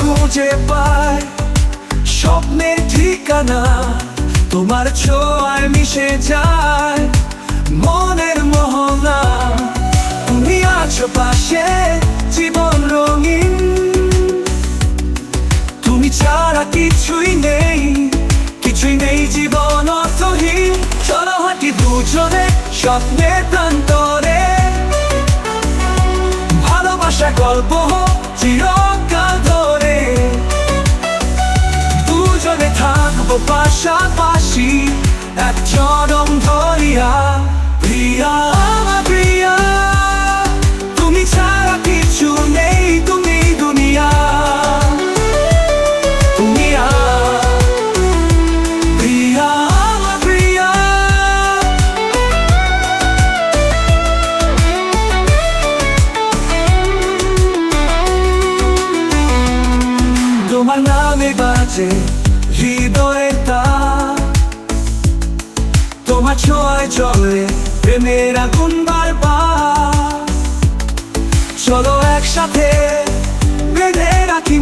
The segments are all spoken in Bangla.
খুঁজে পায় স্বপ্নের ঠিকানা। তোমার ছোঁয়ায় মিশে যায় মনের মোহনা তুমি আছো পাশে, জীবন রঙিন। তুমি ছাড়া কিছুই নেই কিছুই নেই জীবন অর্থহীন। চলো হাঁটি দুজনে স্বপ্নের প্রান্তরে। ভালোবাসা গল্প হোক চিরকাল তোমার নামে বাজে হৃদয়ে তোমার ছোঁয়ায় চলে প্রেমের আগুন চলো একসাথে বেঁধে রাখি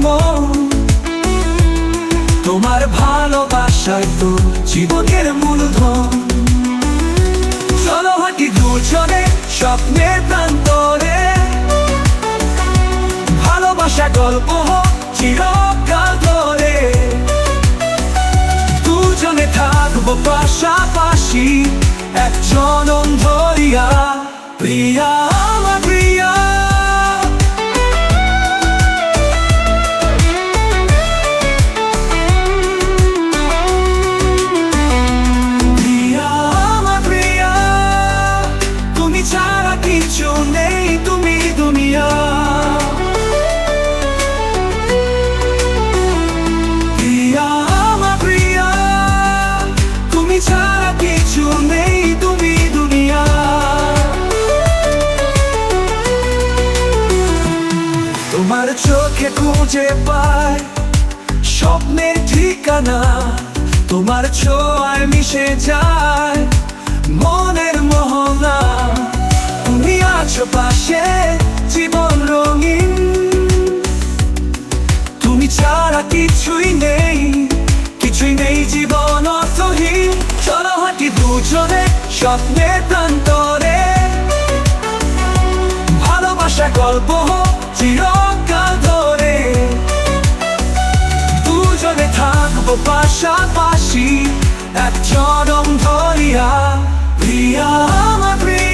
তোমার ভালোবাসায় তো জীবনের মূলধন। চলো হাঁটি দুজনে স্বপ্নের প্রান্তরে। ভালোবাসা গল্প হোক, চিরকাল থাকব পাশাপাশি একজন ধরিয়া প্রিয়া খুঁজে পায় স্বপ্নের ঠিকানা। তোমার ছোঁয়ায় মিশে যায় মনের মোহনা তুমি আছো পাশে জীবন রঙিন। তুমি ছাড়া কিছুই নেই কিছুই নেই জীবন অর্থহীন। চলো হাঁটি দুজনে স্বপ্নের প্রান্তরে। ভালোবাসা গল্প থাকব পাশাপাশি এক চরম ধরিয়া প্রিয়া আমার প্রিয়া।